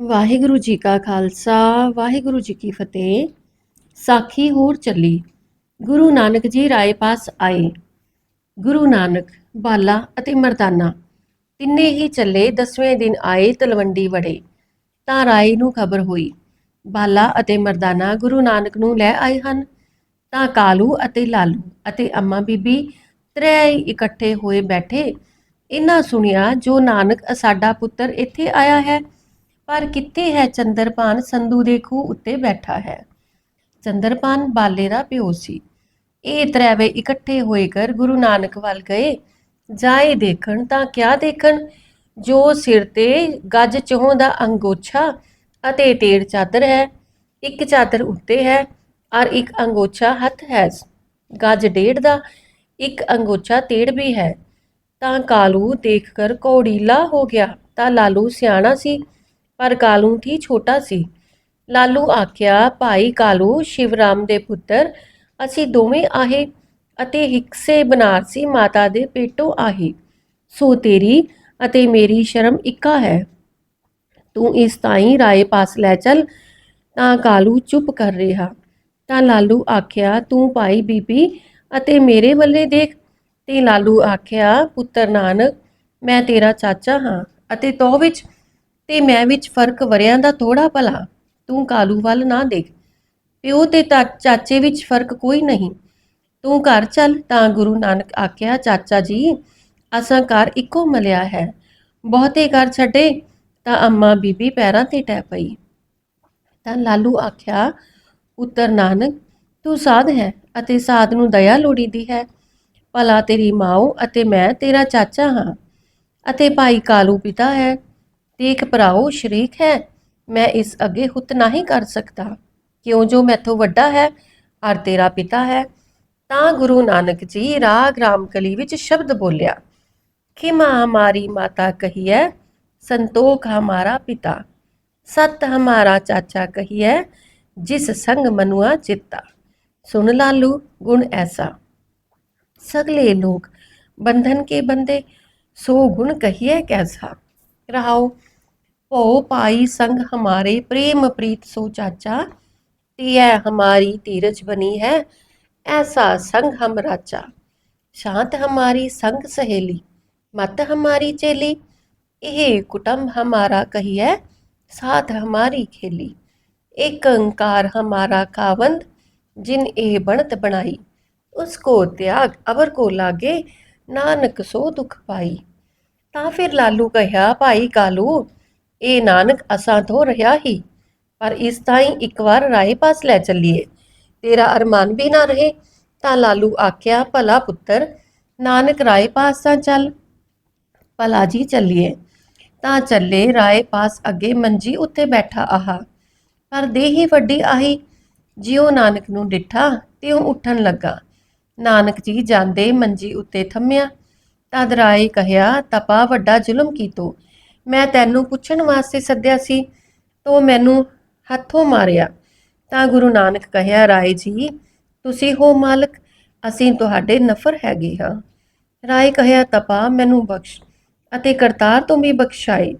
ਵਾਹਿਗੁਰੂ ਜੀ ਕਾ ਖਾਲਸਾ, ਵਾਹਿਗੁਰੂ ਜੀ ਕੀ ਫਤਿਹ। ਸਾਖੀ ਹੋਰ ਚੱਲੀ। ਗੁਰੂ ਨਾਨਕ ਜੀ ਰਾਏ ਪਾਸ ਆਏ। ਗੁਰੂ ਨਾਨਕ, ਬਾਲਾ ਅਤੇ ਮਰਦਾਨਾ ਤਿੰਨੇ ਹੀ ਚੱਲੇ, ਦਸਵੇਂ ਦਿਨ ਆਏ, ਤਲਵੰਡੀ ਵੜੇ। ਤਾਂ ਰਾਏ ਨੂੰ ਖਬਰ ਹੋਈ, ਬਾਲਾ ਅਤੇ ਮਰਦਾਨਾ ਗੁਰੂ ਨਾਨਕ ਨੂੰ ਲੈ ਆਏ ਹਨ। ਤਾਂ ਕਾਲੂ ਅਤੇ ਲਾਲੂ ਅਤੇ ਅੰਮਾ ਬੀਬੀ ਤਰੇ ਇਕੱਠੇ ਹੋਏ ਬੈਠੇ। ਇਹਨਾਂ ਸੁਣਿਆ, ਜੋ ਨਾਨਕ ਸਾਡਾ ਪੁੱਤਰ ਇੱਥੇ ਆਇਆ ਹੈ ਪਰ ਕਿੱਥੇ ਹੈ ਚੰਦਰਪਾਨ? ਸੰਧੂ ਦੇ ਖੂਹ ਉੱਤੇ ਬੈਠਾ ਹੈ। ਚੰਦਰਪਾਨ ਬਾਲੇ ਦਾ ਪਿਓ ਸੀ। ਇਹ ਤ੍ਰੈਵੇ ਇਕੱਠੇ ਹੋਏ ਕਰ ਗੁਰੂ ਨਾਨਕ ਵੱਲ ਗਏ। ਜਾਏ ਦੇਖਣ ਤਾਂ ਕਿਆ ਦੇਖਣ? ਜੋ ਸਿਰ ਤੇ ਗੱਜ ਚੋਂ ਦਾ ਅੰਗੋਛਾ ਅਤੇ ਤੇੜ ਚਾਦਰ ਹੈ, ਇੱਕ ਚਾਦਰ ਉੱਤੇ ਹੈ ਔਰ ਇੱਕ ਅੰਗੋਛਾ ਹੱਥ ਹੈ। ਗੱਜ ਡੇਢ ਦਾ, ਇੱਕ ਅੰਗੋਛਾ ਤੇੜ ਵੀ ਹੈ। ਤਾਂ ਕਾਲੂ ਦੇਖ ਕਰ ਕੌੜੀਲਾ ਹੋ ਗਿਆ। ਤਾਂ ਲਾਲੂ ਸਿਆਣਾ ਸੀ। ਪਰ ਕਾਲੂ ਥੀ ਛੋਟਾ ਸੀ। ਲਾਲੂ ਆਖਿਆ, ਭਾਈ ਕਾਲੂ, ਸ਼ਿਵਰਾਮ ਦੇ ਪੁੱਤਰ, ਅਸੀਂ ਦੋਵੇਂ ਆਹੇ ਅਤੇ ਹਿਕਸੇ ਬਨਾਰਸੀ ਮਾਤਾ ਦੇ ਪੇਟੋਂ ਆਹੇ। ਸੋ ਤੇਰੀ ਅਤੇ ਮੇਰੀ ਸ਼ਰਮ ਇੱਕਾ ਹੈ। ਤੂੰ ਇਸ ਤਾਈ ਰਾਏ ਪਾਸ ਲੈ ਚੱਲ, ਤਾਂ ਕਾਲੂ ਚੁੱਪ ਕਰ ਰਿਹਾ। ਤਾਂ ਲਾਲੂ ਆਖਿਆ, ਤੂੰ ਭਾਈ ਬੀਬੀ ਅਤੇ ਮੇਰੇ ਵੱਲੇ ਦੇਖ। ਤੇ ਲਾਲੂ ਆਖਿਆ, ਪੁੱਤਰ ਨਾਨਕ, ਮੈਂ ਤੇਰਾ ਚਾਚਾ ਹਾਂ ਅਤੇ ਤੋ ਵਿੱਚ ਤੇ ਮੈਂ ਵਿੱਚ ਫ਼ਰਕ ਵਰਿਆਂ ਦਾ ਥੋੜਾ ਭਲਾ। ਤੂੰ ਕਾਲੂ ਵੱਲ ਨਾ ਦੇਖ। ਪਿਓ ਤੇ ਤਾ- ਚਾਚੇ ਵਿੱਚ ਫ਼ਰਕ ਕੋਈ ਨਹੀਂ। ਤੂੰ ਘਰ ਚੱਲ, ਤਾਂ ਗੁਰੂ ਨਾਨਕ ਆਖਿਆ, ਚਾਚਾ ਜੀ, ਅਸਾਂ ਘਰ ਇੱਕੋ ਮਲਿਆ ਹੈ। ਬਹੁਤੇ ਘਰ ਛੱਡੇ, ਤਾਂ ਅੰਮਾ ਬੀਬੀ ਪੈਰਾਂ ਤੇ ਟੈ ਪਈ। ਤਾਂ ਲਾਲੂ ਆਖਿਆ, ਪੁੱਤਰ ਨਾਨਕ, ਤੂੰ ਸਾਧ ਹੈ ਅਤੇ ਸਾਧ ਨੂੰ ਦਇਆ ਲੋੜੀਦੀ ਹੈ। ਭਲਾ ਤੇਰੀ ਮਾਂ ਅਤੇ ਮੈਂ ਤੇਰਾ ਚਾਚਾ ਹਾਂ ਅਤੇ ਭਾਈ ਕਾਲੂ ਪਿਤਾ ਹੈ। ਦੇਖ ਭਰਾਓ ਸ਼ਰੀਕ ਹੈ ਮੈਂ ਇਸ ਅੱਗੇ ਹੁੱਤ ਨਹੀਂ ਕਰ ਸਕਦਾ ਕਿਉਂ ਜੋ ਮੈਥੋਂ ਵੱਡਾ ਹੈ ਔਰ ਤੇਰਾ ਪਿਤਾ ਹੈ ਤਾਂ ਗੁਰੂ ਨਾਨਕ ਜੀ ਰਾਗ ਰਾਮਕਲੀ ਵਿੱਚ ਸ਼ਬਦ ਬੋਲਿਆ ਖਿਮਾ ਹਮਾਰੀ ਮਾਤਾ ਕਹੀਐ ਸੰਤੋਖ ਹਮਾਰਾ ਪਿਤਾ ਸਤ ਹਮਾਰਾ ਚਾਚਾ ਕਹੀਐ ਜਿਸ ਸੰਗ ਮਨੁਆ ਚਿੱਤਾ ਸੁਨ ਲਾਲੂ ਗੁਣ ਐਸਾ सगले लोग बंधन के बंदे सो गुण कहिए कैसा रहाओ भो पाई संग हमारे प्रेम प्रीत सो चाचा तिय हमारी धीरज बनी है ऐसा संग हम राचा शांत हमारी संग सहेली मत हमारी चेली ਇਹ ਕੁਟੰਬ ਹਮਾਰਾ ਕਹੀਐ ਸਾਥ ਹਮਾਰੀ ਖੇਲੀ ਇੱਕ ਅੰਕਾਰ ਹਮਾਰਾ ਖਾਵੰਦ ਜਿਨ ਇਹ ਬਣਤ ਬਣਾਈ ਉਸਕੋ ਤਿਆਗ ਅਵਰ ਕੋ ਲਾਗੇ ਨਾਨਕ ਸੋ ਦੁਖ ਪਾਈ ਤਾਂ ਫਿਰ ਲਾਲੂ ਕਹਿਆ ਭਾਈ ਕਾਲੂ ਇਹ ਨਾਨਕ, ਅਸਾਂ ਤੋਂ ਰਿਹਾ ਹੀ, ਪਰ ਇਸ ਤਾਈਂ ਇੱਕ ਵਾਰ ਰਾਏ ਪਾਸ ਲੈ ਚੱਲੀਏ। ਤੇਰਾ ਅਰਮਾਨ ਵੀ ਨਾ ਰਹੇ, ਤਾਂ ਲਾਲੂ ਆਖਿਆ, ਭਲਾ ਪੁੱਤਰ, ਨਾਨਕ ਰਾਏ ਪਾਸ ਤਾਂ ਚੱਲ। ਭਲਾ ਜੀ, ਚੱਲੀਏ। ਤਾਂ ਚੱਲੇ, ਰਾਏ ਪਾਸ ਅੱਗੇ ਮੰਜੀ ਉੱਤੇ ਬੈਠਾ ਆਹਾ। ਪਰ ਦੇਹੀ ਵੱਡੀ ਆਹੀ, ਜਿਉ ਨਾਨਕ ਨੂੰ ਡਿੱਠਾ, ਤਿਉ ਉੱਠਣ ਲੱਗਾ। ਨਾਨਕ ਜੀ ਜਾਂਦੇ ਮੰਜੀ ਉੱਤੇ ਥੰਮਿਆ, ਤਦ ਰਾਏ ਕਹਿਆ, ਤਪਾ ਵੱਡਾ ਜ਼ੁਲਮ ਕੀਤੋ। ਮੈਂ ਤੈਨੂੰ ਪੁੱਛਣ ਵਾਸਤੇ ਸੱਦਿਆ ਸੀ, ਤੋ ਮੈਨੂੰ ਹੱਥੋਂ ਮਾਰਿਆ। ਤਾਂ ਗੁਰੂ ਨਾਨਕ ਕਹਿਆ, ਰਾਏ ਜੀ, ਤੁਸੀਂ ਹੋ ਮਾਲਕ, ਅਸੀਂ ਤੁਹਾਡੇ ਨਫਰ ਹੈਗੇ ਹਾਂ। ਰਾਏ ਕਹਿਆ, ਤਪਾ, ਮੈਨੂੰ ਬਖਸ਼ ਅਤੇ ਕਰਤਾਰ ਤੋਂ ਵੀ ਬਖਸ਼ਾਏ।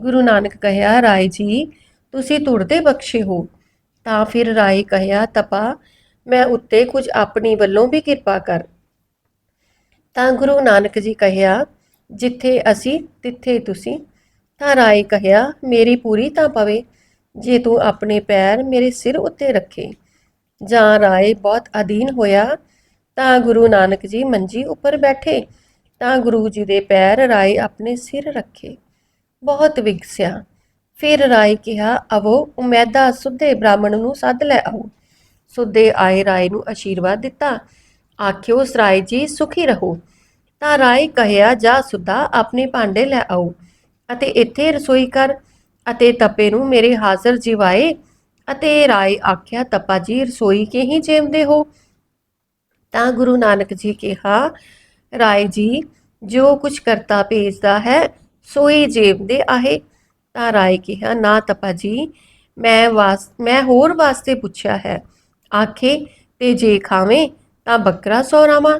ਗੁਰੂ ਨਾਨਕ ਕਹਿਆ, ਰਾਏ ਜੀ, ਤੁਸੀਂ ਤੁਰਦੇ ਬਖਸ਼ੇ ਹੋ। ਤਾਂ ਫਿਰ ਰਾਏ ਕਹਿਆ, ਤਪਾ, ਮੈਂ ਉੱਤੇ ਕੁਝ ਆਪਣੀ ਵੱਲੋਂ ਵੀ ਕਿਰਪਾ ਕਰ। ਤਾਂ ਗੁਰੂ ਨਾਨਕ ਜੀ ਕਹਿਆ, ਜਿੱਥੇ ਅਸੀਂ, ਤਿੱਥੇ ਤੁਸੀਂ। ਤਾਂ ਰਾਏ ਕਹਿਆ, ਮੇਰੀ ਪੂਰੀ ਤਾਂ ਪਵੇ, ਜੇ ਤੂੰ ਆਪਣੇ ਪੈਰ ਮੇਰੇ ਸਿਰ ਉੱਤੇ ਰੱਖੇ ਜਾਂ ਰਾਏ ਬਹੁਤ ਅਧੀਨ ਹੋਇਆ, ਤਾਂ ਗੁਰੂ ਨਾਨਕ ਜੀ ਮੰਜੀ ਉੱਪਰ ਬੈਠੇ, ਤਾਂ ਗੁਰੂ ਜੀ ਦੇ ਪੈਰ ਰਾਏ ਆਪਣੇ ਸਿਰ ਰੱਖੇ। ਬਹੁਤ ਵਿਗਸਿਆ। ਫਿਰ ਰਾਏ ਕਿਹਾ ਅਵੋ ਉਮੈਦਾ ਸੁੱਧੇ ਬ੍ਰਾਹਮਣ ਨੂੰ ਸੱਦ ਲੈ ਆਓ ਸੁੱਧੇ ਆਏ ਰਾਏ ਨੂੰ ਆਸ਼ੀਰਵਾਦ ਦਿੱਤਾ। ਆਖਿਓ, ਸਰਾਏ ਜੀ, ਸੁਖੀ ਰਹੋ ਤਾਂ ਰਾਏ ਕਹਿਆ, ਜਾ ਸੁੱਧਾ, ਆਪਣੇ ਭਾਂਡੇ ਲੈ ਆਓ। ਅਤੇ ਇੱਥੇ ਰਸੋਈ ਕਰ ਅਤੇ ਤਪੇ ਨੂੰ ਮੇਰੇ ਹਾਜ਼ਰ ਜਿਵਾਏ ਅਤੇ ਰਾਏ ਆਖਿਆ, ਤਪਾ ਜੀ, ਰਸੋਈ ਕੇ ਹੀ ਜੇਮਦੇ ਹੋ? ਤਾਂ ਗੁਰੂ ਨਾਨਕ ਜੀ ਕਿਹਾ, ਰਾਏ ਜੀ, ਜੋ ਕੁਛ ਕਰਤਾ ਭੇਜਦਾ ਹੈ ਸੋਈ ਜੇਵਦੇ ਆਹੇ। ਤਾਂ ਰਾਏ ਕਿਹਾ, ਨਾ ਤਪਾ ਜੀ, ਮੈਂ ਵਾਸ, ਮੈਂ ਹੋਰ ਵਾਸਤੇ ਪੁੱਛਿਆ ਹੈ। ਆਖੇ, ਤੇ ਜੇ ਖਾਵੇਂ, ਤਾਂ ਬੱਕਰਾ ਸੋਰਾਵਾਂ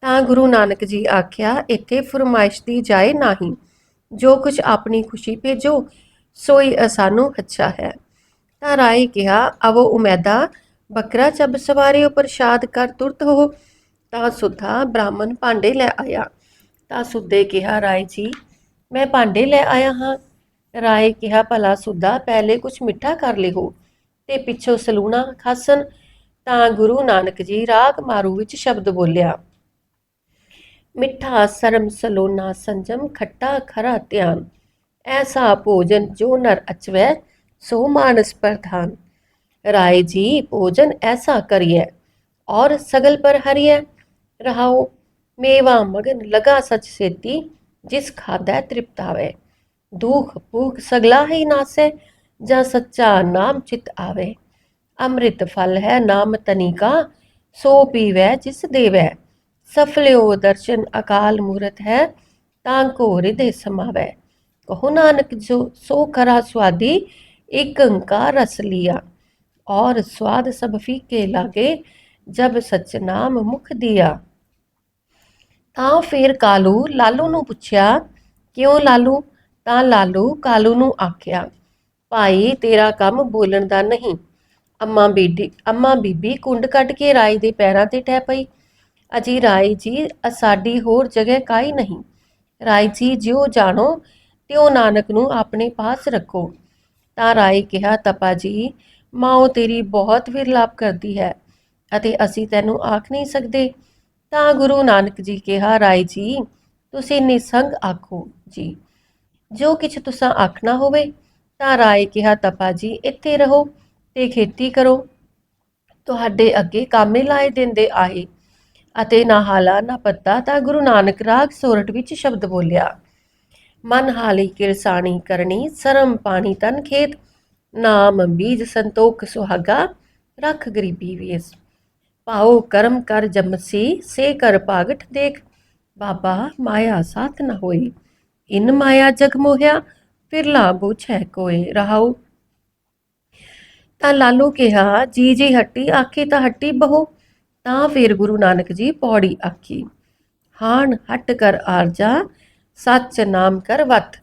ਤਾਂ ਗੁਰੂ ਨਾਨਕ ਜੀ ਆਖਿਆ, ਇੱਥੇ ਫਰਮਾਇਸ਼ ਦੀ ਜਾਏ ਨਹੀਂ। ਜੋ ਕੁਝ ਆਪਣੀ ਖੁਸ਼ੀ ਭੇਜੋ, ਸੋਈ ਅਸਾਨੂੰ ਅੱਛਾ ਹੈ। ਤਾਂ ਰਾਏ ਕਿਹਾ ਅਵੋ ਉਮੈਦਾ, ਬੱਕਰਾ ਚੱਬ ਸਵਾਰਿਓ ਸ਼ਾਦ ਕਰ ਤੁਰਤ ਹੋ ਤਾਂ ਸੁੱਧਾ ਬ੍ਰਾਹਮਣ ਭਾਂਡੇ ਲੈ ਆਇਆ। ਤਾਂ ਸੁੱਧੇ ਕਿਹਾ ਰਾਏ ਜੀ, ਮੈਂ ਭਾਂਡੇ ਲੈ ਆਇਆ ਹਾਂ। ਰਾਏ ਕਿਹਾ, ਭਲਾ ਸੁੱਧਾ, ਪਹਿਲੇ ਕੁਝ ਮਿੱਠਾ ਕਰ ਲਿਓ ਤੇ ਪਿੱਛੋਂ ਸਲੂਣਾ ਖਾਸਨ ਤਾਂ ਗੁਰੂ ਨਾਨਕ ਜੀ ਰਾਗ ਮਾਰੂ ਵਿੱਚ ਸ਼ਬਦ ਬੋਲਿਆ। ਮਿੱਠਾ ਸਰਮ ਸਲੋਨਾ ਸੰਜਮ ਖੱਟਾ ਖਰਾ ਧਿਆਨ ਐਸਾ ਭੋਜਨ ਜੋ ਨਰ ਅਚਵੈ ਸੋ ਮਾਨਸ ਪ੍ਰਧਾਨ ਰਾਏ ਜੀ ਭੋਜਨ ਐਸਾ ਕਰੀਐ ਔਰ ਸਗਲ ਪਰ ਹਰੀਐ ਰਹਾਓ ਮੇਵਾ ਮਗਨ ਲਗਾ ਸਚ ਸੇਤੀ ਜਿਸ ਖਾਦੈ ਤ੍ਰਿਪਤਾਵੇ ਦੁਖ ਭੂਖ ਸਗਲਾ ਹੀ ਨਾਸੈ ਜਾਂ ਸੱਚਾ ਨਾਮ ਚਿਤ ਆਵੇ ਅੰਮ੍ਰਿਤ ਫਲ ਹੈ ਨਾਮ ਤਨਿਕਾ ਸੋ ਪੀਵੈ ਜਿਸ ਦੇਵੈ ਸਫਲਿਓ ਦਰਸ਼ਨ ਅਕਾਲ ਮੂਰਤ ਹੈ, ਤਾਂ ਕੋ ਹਿਰਦੇ ਸਮਾਵੇ। ਕਹੋ ਨਾਨਕ, ਜੋ ਸੋ ਕਰਾ ਸੁਆਦੀ, ਇੱਕ ਓੰਕਾਰ ਰਸ ਲਿਆ। ਔਰ ਸਵਾਦ ਸਭ ਫੀਕੇ ਲਾਗੇ, ਜਬ ਸਚ ਨਾਮ ਮੁਖ ਦਿਆ। ਤਾਂ ਫੇਰ ਕਾਲੂ ਲਾਲੂ ਨੂੰ ਪੁੱਛਿਆ, ਕਿਉਂ ਲਾਲੂ? ਤਾਂ ਲਾਲੂ ਕਾਲੂ ਨੂੰ ਆਖਿਆ, ਭਾਈ ਤੇਰਾ ਕੰਮ ਬੋਲਣ ਦਾ ਨਹੀਂ। ਅੰਮਾ ਬੀਬੀ ਅੰਮਾ ਬੀਬੀ ਕੁੰਡ ਕੱਢ ਕੇ ਰਾਈ ਦੇ ਪੈਰਾਂ ਤੇ ਟਹਿ ਪਈ। ਅਜੀ ਰਾਏ ਜੀ ਸਾਡੀ ਹੋਰ ਜਗ੍ਹਾ ਕਾਈ ਨਹੀਂ? ਰਾਏ ਜੀ, ਜਿਉ ਜਾਣੋ, ਤਿਉ ਨਾਨਕ ਨੂੰ ਆਪਣੇ ਪਾਸ ਰੱਖੋ। ਤਾਂ ਰਾਏ ਕਿਹਾ, ਤਪਾ ਜੀ, ਮਾਂ ਤੇਰੀ ਬਹੁਤ ਵਿਰਲਾਪ ਕਰਦੀ ਹੈ ਅਤੇ ਅਸੀਂ ਤੈਨੂੰ ਆਖ ਨਹੀਂ ਸਕਦੇ। ਤਾਂ ਗੁਰੂ ਨਾਨਕ ਜੀ ਕਿਹਾ, ਰਾਏ ਜੀ, ਤੁਸੀਂ ਨਿਸੰਗ ਆਖੋ ਜੀ। ਜੋ ਕਿਛ ਤੁਸਾਂ ਆਖਣਾ ਹੋਵੇ, ਤਾਂ ਰਾਏ ਕਿਹਾ, ਤਪਾ ਜੀ, ਇੱਥੇ ਰਹੋ ਤੇ ਖੇਤੀ ਕਰੋ। ਤੁਹਾਡੇ ਅੱਗੇ ਕਾਮੇ ਲਾਏ ਦਿੰਦੇ ਆਏ ਅਤੇ ਨਾ ਹਾਲਾ, ਨਾ ਪੱਤਾ ਤਾਂ ਗੁਰੂ ਨਾਨਕ ਰਾਗ ਸੋਰਠ ਵਿੱਚ ਸ਼ਬਦ ਬੋਲਿਆ। ਮਨ ਹਾਲੀ ਕਿਰਸਾਣੀ ਕਰਨੀ, ਸਰਮ ਪਾਣੀ ਤਨ ਖੇਤ। ਨਾਮ ਬੀਜ ਸੰਤੋਖ ਸੁਹਾਗਾ, ਰੱਖ ਗਰੀਬੀ ਵੇਸ। ਪਾਉ ਕਰਮ ਕਰ ਜਮਸੀ ਸੇ ਕਰ ਪਾਗਟ ਦੇਖ। ਬਾਬਾ ਮਾਇਆ ਸਾਥ ਨ ਹੋਈ, ਇਨ ਮਾਇਆ ਜਗ ਮੋਹਿਆ, ਫਿਰ ਲਾਭੋ ਛੈ ਕੋਏ ਰਹਾਉ। ਤਾਂ ਲਾਲੂ ਕਿਹਾ, ਜੀ ਜੀ ਹੱਟੀ, ਆਖੇ ਤਾਂ ਹੱਟੀ ਬਹੋ। ਤਾਂ ਫਿਰ ਗੁਰੂ ਨਾਨਕ ਜੀ ਪੌੜੀ ਆਖੀ ਹਾਨ ਹਟ ਕਰ ਆਰਜਾ, ਸੱਚ ਨਾਮ ਕਰ ਵਤ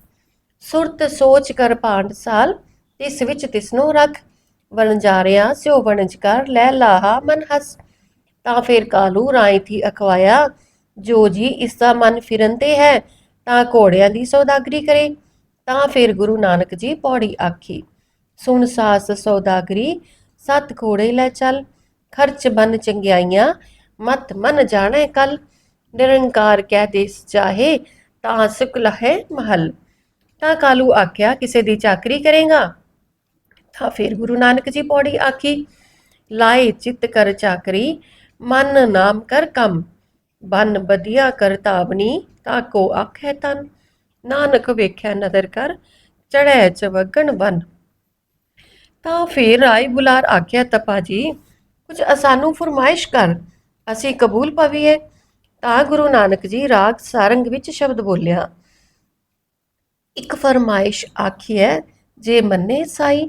ਸੁਰਤ ਸੋਚ ਕਰ ਭਾਂਡ ਸਾਲ, ਤਿਸ ਵਿੱਚ ਤਿਸਨੂੰ ਰੱਖ ਵਣਜਾਰਿਆ ਸਿਓ ਵਣਜ ਕਰ ਲੈ ਲਾਹਾ ਮਨ ਹਸ, ਤਾਂ ਫਿਰ ਕਾਲੂ ਰਾਈ ਥੀ ਅਖਵਾਇਆ, ਜੋ ਜੀ ਇਸ ਦਾ ਮਨ ਫਿਰਨ ਤੇ ਹੈ, ਤਾਂ ਘੋੜਿਆਂ ਦੀ ਸੌਦਾਗਰੀ ਕਰੇ, ਤਾਂ ਫਿਰ ਗੁਰੂ ਨਾਨਕ ਜੀ ਪੌੜੀ ਆਖੀ, ਸੁਣ ਸਾਸ ਸੌਦਾਗਰੀ, ਸਤ ਘੋੜੇ ਲੈ ਚੱਲ ਖਰਚ ਬਨ ਚੰਗਿਆਈਆਂ, ਮਤ ਮਨ ਜਾਣੇ ਕਲ। ਨਿਰੰਕਾਰ ਕਹਿ ਦੇਸ ਚਾਹੇ ਤਾਂ ਸੁਖ ਲਹੇ ਮਹਲ। ਤਾਂ ਕਾਲੂ ਆਖਿਆ, ਕਿਸੇ ਦੀ ਚਾਕਰੀ ਕਰੇਗਾ? ਤਾਂ ਫਿਰ ਗੁਰੂ ਨਾਨਕ ਜੀ ਪੌੜੀ ਆਖੀ, ਲਾਏ ਚਿੱਤ ਕਰ ਚਾਕਰੀ, ਮਨ ਨਾਮ ਕਰ ਕੰਮ। ਬਨ ਬਦੀਆ ਕਰ ਤਾਵਨੀ ਤਾਂ ਕੋ ਆਖੈ ਤਨ। ਨਾਨਕ ਵੇਖਿਆ ਨਦਰ ਕਰ ਚੜੈ ਚਵਗਣ ਬਨ। ਤਾਂ ਫਿਰ ਰਾਏ ਬੁਲਾਰ ਆਖਿਆ, ਤਪਾ ਜੀ ਕੁਝ ਅਸਾਨੂੰ ਫਰਮਾਇਸ਼ ਕਰ ਅਸੀਂ ਕਬੂਲ ਪਵੀਏ, ਤਾਂ ਗੁਰੂ ਨਾਨਕ ਜੀ ਰਾਗ ਸਾਰੰਗ ਵਿੱਚ ਸ਼ਬਦ ਬੋਲਿਆ। ਇੱਕ ਫਰਮਾਇਸ਼ ਆਖੀਐ, ਜੇ ਮੰਨੇ ਸਾਈ,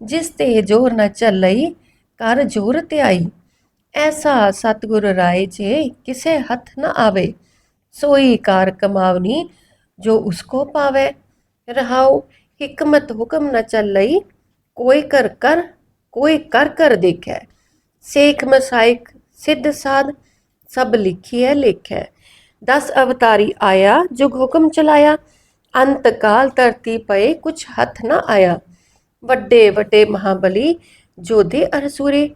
ਜਿਸ ਤੇ ਜੋਰ ਨ ਚੱਲਈ, ਕਰ ਜੋਰ ਤੇ ਆਈ ਐਸਾ ਸਤਿਗੁਰ ਰਾਏ ਜੇ ਕਿਸੇ ਹੱਥ ਨਾ ਆਵੇ, ਸੋਈ ਕਾਰ ਕਮਾਵਨੀ ਜੋ ਉਸਕੋ ਪਾਵੇ। ਰਹਾਉ, ਹਕਮਤ ਹੁਕਮ ਨ ਚੱਲਈ, ਕੋਈ ਕਰ ਕਰ ਕੋਈ ਕਰ ਕਰ ਦੇਖੈ। ਸੇਖ ਮਸਾਇਕ ਸਿੱਧ ਸਾਧ ਸਭ ਲਿਖੀ ਹੈ, ਲਿਖ। ਹੈ ਦਸ ਅਵਤਾਰੀ ਆਇਆ, ਜੁਗ ਹੁਕਮ ਚਲਾਇਆ। ਅੰਤ ਕਾਲ ਧਰਤੀ ਪਏ, ਕੁਛ ਹੱਥ ਨਾ ਆਇਆ। ਵੱਡੇ ਵੱਡੇ ਮਹਾਬਲੀ, ਜੋਧੇ ਅਰਸੂਰੇ।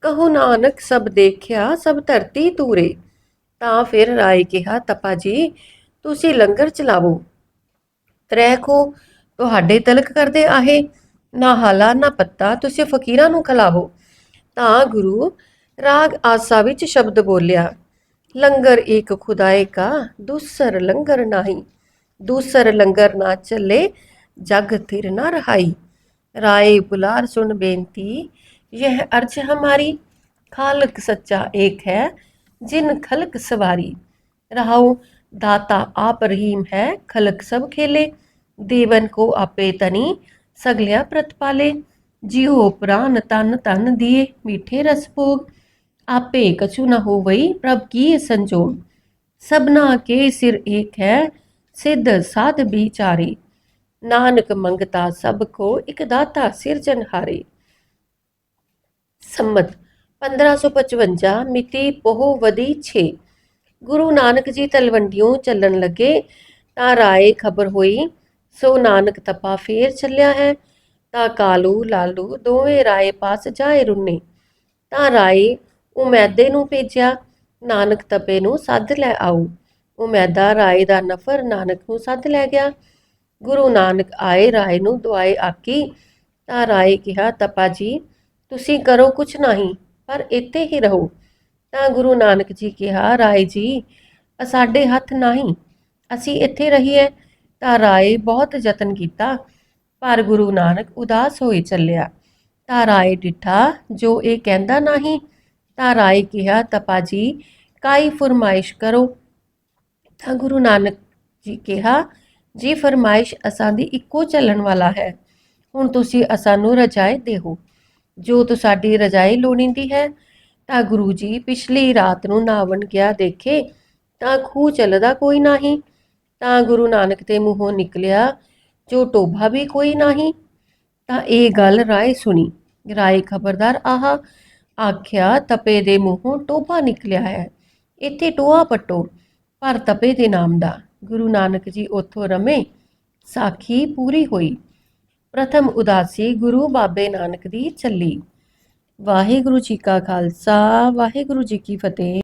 ਕਹੋ ਨਾਨਕ, ਸਭ ਦੇਖਿਆ, ਸਭ ਧਰਤੀ ਤੂਰੇ ਤਾਂ ਫਿਰ ਰਾਏ ਕਿਹਾ, ਤਪਾ ਜੀ, ਤੁਸੀਂ ਲੰਗਰ ਚਲਾਵੋ। ਤ੍ਰੈ ਕੋ ਤੁਹਾਡੇ ਤਲਕ ਕਰਦੇ ਆਹੇ। ਨਾ ਹਾਲਾ, ਨਾ ਪੱਤਾ, ਤੁਸੀਂ ਫਕੀਰਾਂ ਨੂੰ ਖਿਲਾਵੋ। ਤਾਂ ਗੁਰੂ ਰਾਗ ਆਸਾ ਵਿੱਚ ਸ਼ਬਦ ਬੋਲਿਆ ਲੰਗਰ ਇੱਕ ਖੁਦਾਏ ਕਾ ਦੂਸਰ ਲੰਗਰ ਨਹੀਂ ਦੂਸਰ ਲੰਗਰ ਨਾ ਚੱਲੇ ਜਗ ਥਿਰ ਨਾ ਰਹਾਈ ਰਾਏ ਬੁਲਾਰ ਸੁਣ ਬੇਨਤੀ यह अर्ज हमारी खालक सच्चा एक है जिन खलक सवारी रहाओ दाता आप रहीम है खलक सब खेले देवन को आपे तनी सगलिया प्रतिपाले ਜਿਉ ਪ੍ਰਾਨ ਤਨ ਤਨ ਦੀਏ ਮਿੱਠੇ ਰਸ ਭੋਗ। ਆਪੇ ਕਛੂ ਨ ਹੋਵਈ ਪ੍ਰਭ ਕੀ ਸੰਜੋਗ। ਸਭਨਾ ਕੇ ਸਿਰ ਏਕ ਹੈ ਸਿੱਧ ਸਾਧ ਵਿਚਾਰੇ। ਨਾਨਕ ਮੰਗਤਾ ਸਭ ਕੋ, ਇਕ ਦਾਤਾ ਸਿਰ ਸਿਰਜਨਹਾਰੇ ਸੰਮਤ 1555 ਮਿਤੀ ਪੋਹ ਵਦੀ 6 ਗੁਰੂ ਨਾਨਕ ਜੀ ਤਲਵੰਡੀਆਂ ਚੱਲਣ ਲੱਗੇ, ਤਾਂ ਰਾਏ ਖਬਰ ਹੋਈ, ਸੋ ਨਾਨਕ ਤਪਾ ਫੇਰ ਚੱਲਿਆ ਹੈ। ਤਾਂ ਕਾਲੂ, ਲਾਲੂ ਦੋਵੇਂ ਰਾਏ ਪਾਸ ਜਾਏ ਰੁੰਨੇ। ਤਾਂ ਰਾਏ ਉਮੈਦੇ ਨੂੰ ਭੇਜਿਆ, ਨਾਨਕ ਤਪੇ ਨੂੰ ਸੱਦ ਲੈ ਆਓ ਉਮੈਦਾ ਰਾਏ ਦਾ ਨਫਰ ਨਾਨਕ ਨੂੰ ਸੱਦ ਲੈ ਗਿਆ। ਗੁਰੂ ਨਾਨਕ ਆਏ, ਰਾਏ ਨੂੰ ਦੁਆਏ ਆਕੀ ਤਾਂ ਰਾਏ ਕਿਹਾ, ਤਪਾ ਜੀ, ਤੁਸੀਂ ਕਰੋ ਕੁਛ ਨਹੀਂ, ਪਰ ਇੱਥੇ ਹੀ ਰਹੋ। ਤਾਂ ਗੁਰੂ ਨਾਨਕ ਜੀ ਕਿਹਾ, ਰਾਏ ਜੀ ਸਾਡੇ ਹੱਥ ਨਹੀਂ, ਅਸੀਂ ਇੱਥੇ ਰਹੀਏ। ਤਾਂ ਰਾਏ ਬਹੁਤ ਯਤਨ ਕੀਤਾ। ਪਰ ਗੁਰੂ ਨਾਨਕ ਉਦਾਸ ਹੋਏ ਚੱਲਿਆ। ਤਾਂ ਰਾਏ ਡਿਠਾ, ਜੋ ਇਹ ਕਹਿੰਦਾ ਨਹੀਂ ਤਾਂ ਰਾਏ ਕਿਹਾ ਤਪਾ ਜੀ ਕਾਈ ਫਰਮਾਇਸ਼ ਕਰੋ? ਤਾਂ ਗੁਰੂ ਨਾਨਕ ਜੀ ਕਿਹਾ, ਜੀ ਫਰਮਾਇਸ਼ ਅਸਾਂ ਦੀ ਇੱਕੋ ਚੱਲਣ ਵਾਲਾ ਹੈ, ਹੁਣ ਤੁਸੀਂ ਅਸਾਂ ਨੂੰ ਰਜਾਏ ਦੇਹੋ। ਜੋ ਤੁਹਾਡੀ ਰਜਾਈ ਲੋੜੀਂਦੀ ਹੈ, ਤਾਂ ਗੁਰੂ ਜੀ ਪਿਛਲੀ ਰਾਤ ਨੂੰ ਨਾਵਣ ਗਿਆ ਦੇਖੇ, ਤਾਂ ਖੂਹ ਚੱਲਦਾ ਕੋਈ ਨਹੀਂ। ਤਾਂ ਗੁਰੂ ਨਾਨਕ ਦੇ ਮੂੰਹੋਂ ਨਿਕਲਿਆ ਜੋ ਟੋਭਾ ਵੀ ਕੋਈ ਨਹੀਂ, ਤਾਂ ਇਹ ਗੱਲ ਰਾਏ ਸੁਣੀ। ਰਾਏ ਖਬਰਦਾਰ ਆਹ ਆਖਿਆ, ਤਪੇ ਦੇ ਮੂੰਹੋਂ ਟੋਭਾ ਨਿਕਲਿਆ ਹੈ। ਇੱਥੇ ਟੋਆ ਪੱਟੋ, ਪਰ ਤਪੇ ਦੇ ਨਾਮ ਦਾ। ਗੁਰੂ ਨਾਨਕ ਜੀ ਉੱਥੋਂ ਰਮੇ, ਸਾਖੀ ਪੂਰੀ ਹੋਈ। ਪ੍ਰਥਮ ਉਦਾਸੀ ਗੁਰੂ ਬਾਬੇ ਨਾਨਕ ਦੀ ਚੱਲੀ। ਵਾਹਿਗੁਰੂ ਜੀ ਕਾ ਖਾਲਸਾ, ਵਾਹਿਗੁਰੂ ਜੀ ਕੀ ਫਤਿਹ।